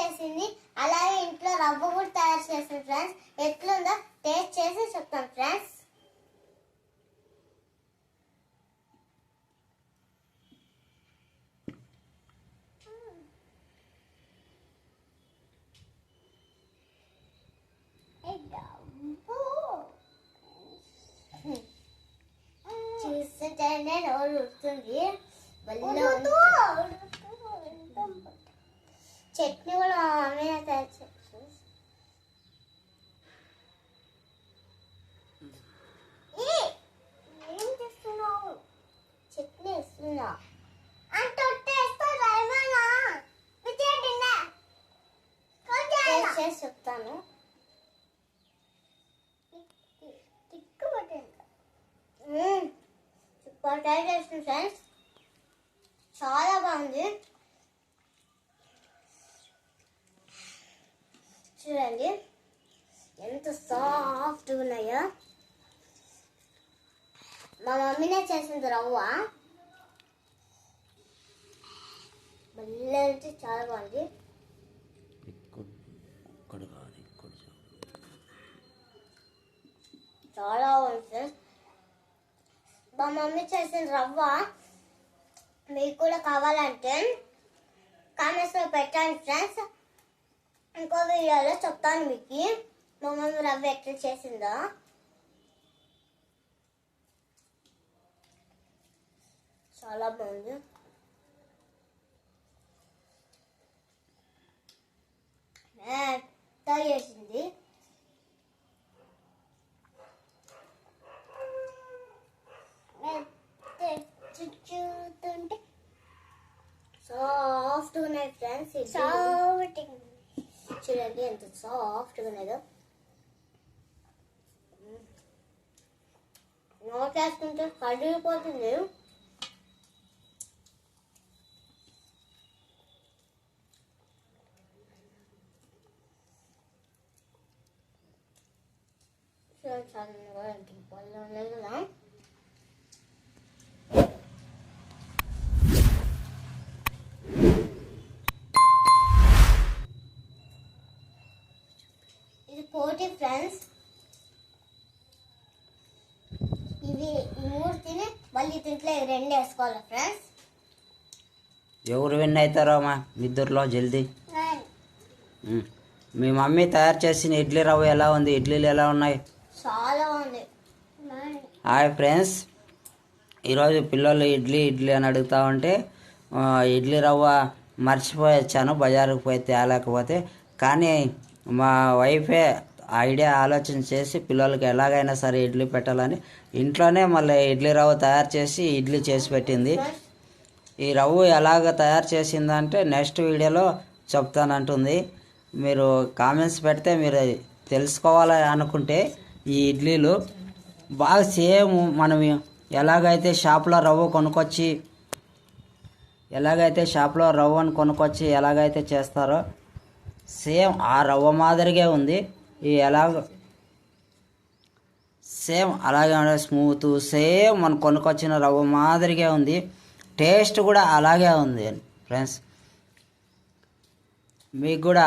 చేసింది. అలాగే ఇంట్లో రవ్వ కూడా తయారు చేసింది ఫ్రెండ్స్ ఎట్లుందో టేస్ట్ చేసి చెప్తాం ఫ్రెండ్స్ చూస్తుంటేనే నోరు ఉడుతుంది భలే చట్నీ కూడా మా మమ్మీ తయారు చేస్తుంది ఏ, ఏం చేస్తున్నావు? చట్నీ చెప్తాను. సూపర్ ట్రై చేస్తుంది ఫ్రెండ్స్. చాలా బాగుంది. చూడండి. ఎంత సాఫ్ట్గా ఉన్నాయో. మా మమ్మీనే చేసింది రవ్వ. అంటే చాలా బాగుంది. చాలా. బాగుంది మా మమ్మీ చేసిన రవ్వ మీకు కూడా కావాలంటే కామెంట్స్లో పెట్టండి ఫ్రెండ్స్. ఇంకో వీడియోలో చెప్తాను మీకు మా మమ్మీ రవ్వ ఎట్లా చేసిందో చాలా బాగుంది ఎంత చేసింది చూస్తుంటే సాఫ్ట్ ఉన్నాయి ఫ్రెండ్స్ సాఫ్ట్ చూడండి ఎంత సాఫ్ట్గా ఉన్నదో నోట్ వేసుకుంటే కడిగిపోతుంది. సో చాలా ఎంత పళ్ళు ఉన్నాయి కదా? పోటీ ఫ్రెండ్స్. ఇవి మూడు తిని మళ్ళీ తింట్లో రెండు వేసుకోవాలి ఫ్రెండ్స్? ఎవరు విన్ అవుతారో మా ఇద్దరిలో జల్దీ. మీ మమ్మీ తయారు చేసిన ఇడ్లీ రవ్వ ఎలా ఉంది? ఇడ్లీలు ఎలా ఉన్నాయి? చాలా ఉంది. Hi friends. ఈరోజు పిల్లలు ఇడ్లీ ఇడ్లీ అని అడుగుతా ఉంటే ఇడ్లీ రవ్వ మర్చిపోయి వచ్చాను బజారుకు పోయి తేలేకపోతే. కానీ మా వైఫే ఐడియా ఆలోచన చేసి పిల్లలకి ఎలాగైనా సరే ఇడ్లీ పెట్టాలని ఇంట్లోనే మళ్ళీ ఇడ్లీ రవ్వ తయారు చేసి ఇడ్లీ చేసి పెట్టింది. ఈ రవ్వ ఎలాగ తయారు చేసిందంటే నెక్స్ట్ వీడియోలో చెప్తానంటుంది. మీరు కామెంట్స్ పెడితే మీరు తెలుసుకోవాలి అనుకుంటే ఈ ఇడ్లీలు. బాగా సేమ్ మనం ఎలాగైతే షాప్లో రవ్వ కొనుక్కొచ్చి ఎలాగైతే షాప్లో రవ్వను కొనుక్కొచ్చి ఎలాగైతే చేస్తారో సేమ్ ఆ రవ్వ మాదిరిగే ఉంది. ఈ ఎలాగ? సేమ్ అలాగే ఉండే స్మూత్. సేమ్ మనం కొనుక్కొచ్చిన రవ్వ మాదిరిగా ఉంది. టేస్ట్ కూడా అలాగే ఉంది ఫ్రెండ్స్. మీకు కూడా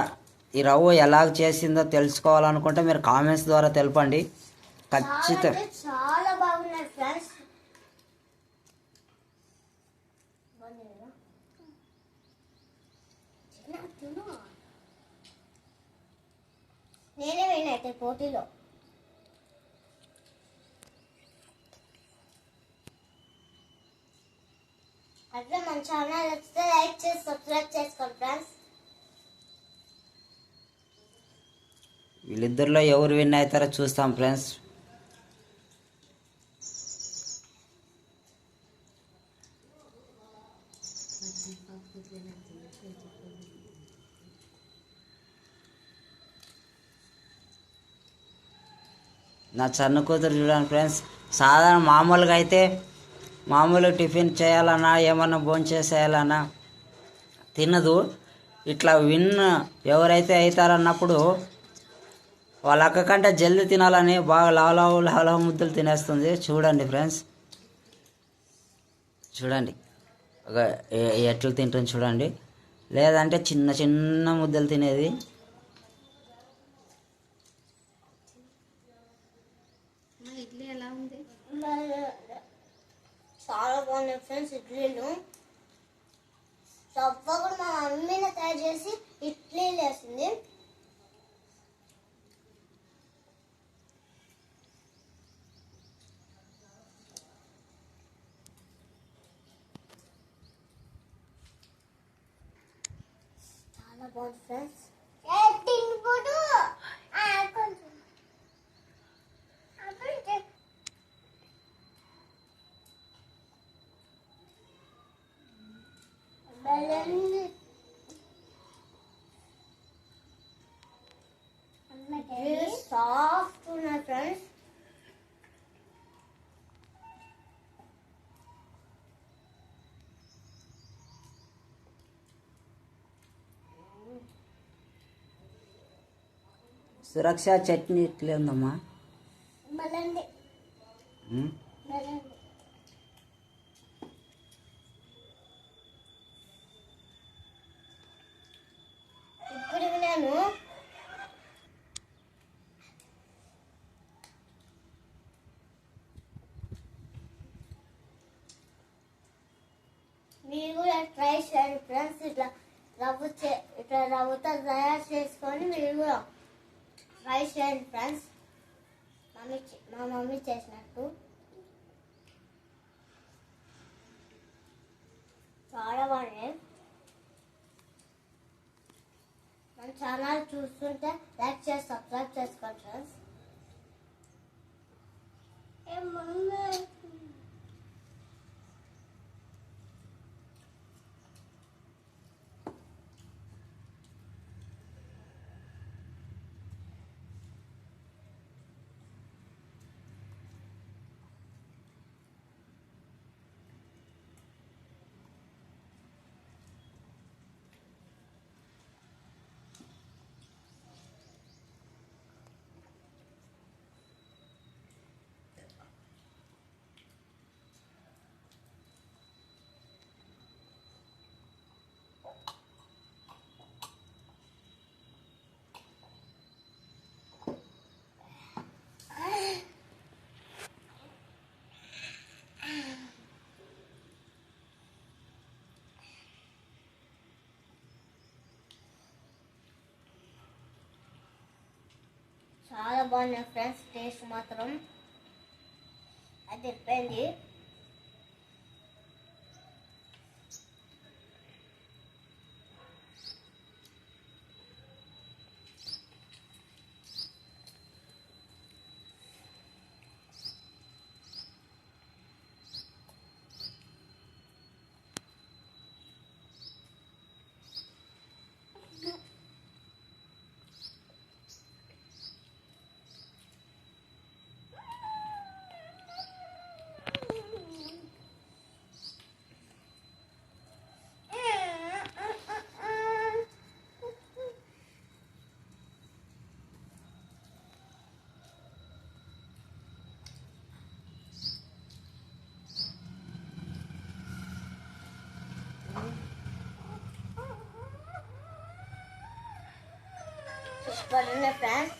ఈ రవ్వ ఎలాగ చేసిందో తెలుసుకోవాలనుకుంటే మీరు కామెంట్స్ ద్వారా తెలపండి. ఖచ్చితంగా అంటే చాలా బాగున్నాయి ఫ్రెండ్స్ అయితే పోటీలో. అట్లా మన ఛానల్ వస్తే లైక్ చేసి సబ్స్క్రైబ్ చేసుకోండి ఫ్రెండ్స్. వీళ్ళిద్దరిలో ఎవరు విన్ అవుతారో చూస్తాం ఫ్రెండ్స్. నా చన్న కూతురు చూడండి ఫ్రెండ్స్. సాధారణ మామూలుగా అయితే మామూలు టిఫిన్ చేయాలన్నా ఏమన్నా భోజనం చేసేయాలన్నా తినదు. ఇట్లా విన్ ఎవరైతే అవుతారన్నప్పుడు వాళ్ళ అక్క కంటే జల్దీ తినాలని బాగా లావలావు లావలావు ముద్దలు తినేస్తుంది. చూడండి ఫ్రెండ్స్. చూడండి. ఒక ఎట్లా తింటుంది చూడండి. లేదంటే చిన్న చిన్న ముద్దలు తినేది మా ఇడ్లీ ఎలా ఉంది చాలా బాగున్నాయి ఫ్రెండ్స్ ఇడ్లీలు. రవ్వ కూడా మా మమ్మీనే తయారు చేసి ఇడ్లీలు వేసింది. చాలా బాగుంది ఫ్రెండ్స్ తినిపోదు కొంచెం అప్పుడు బెలూన్ సాఫ్ట్ ఉన్నాయి ఫ్రెండ్స్ సురక్ష చట్నీ ఇట్లే ఉందమ్మా మీరు కూడా ట్రై చేయండి ఫ్రెండ్స్. ఇట్లా రవ్వ ఇట్లా రవ్వతో తయారు చేసుకొని మీరు కూడా ట్రై చేయండి ఫ్రెండ్స్. మమ్మీ మా మమ్మీ చేసినట్టు. చాలా బాగున్నాయి. మన ఛానల్ చూస్తుంటే లైక్ చేసి సబ్స్క్రైబ్ చేసుకోండి ఫ్రెండ్స్. చాలా బాగున్నాయి ఫ్రెండ్స్ టేస్ట్ మాత్రం. అది చెప్పండి సూపర్ ఉన్నాయి ఫ్రెండ్స్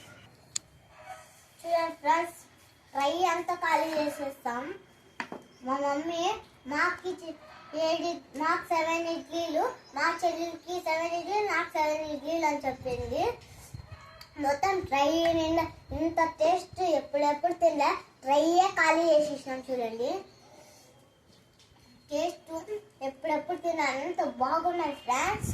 చూడండి ఫ్రెండ్స్ ఫ్రై అంతా ఖాళీ చేసేస్తాం. మా మమ్మీ మాకు ఏడు మాకు సెవెన్ ఇడ్లీలు మా చెల్లికి సెవెన్ ఇడ్లీలు నాకు సెవెన్ ఇడ్లీలు అని చెప్పింది. మొత్తం ట్రై నిండా ఇంత టేస్ట్ ఎప్పుడెప్పుడు తినలే. ట్రైయే ఖాళీ చేసేసినాం చూడండి. టేస్ట్ ఎప్పుడెప్పుడు తిన్నాను అంత బాగున్నాయి ఫ్రెండ్స్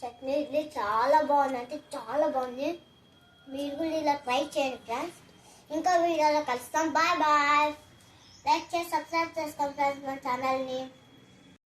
చట్నీ ఇడ్లీ చాలా బాగుంది. అంటే చాలా బాగుంది. మీరు కూడా ఇలా ట్రై చేయండి ఫ్రెండ్స్ ఇంకా వీడియోలో కలుస్తాం. బాయ్ బాయ్ లైక్ చేసి సబ్స్క్రైబ్ చేస్తాం ఫ్రెండ్స్ మన ఛానల్ని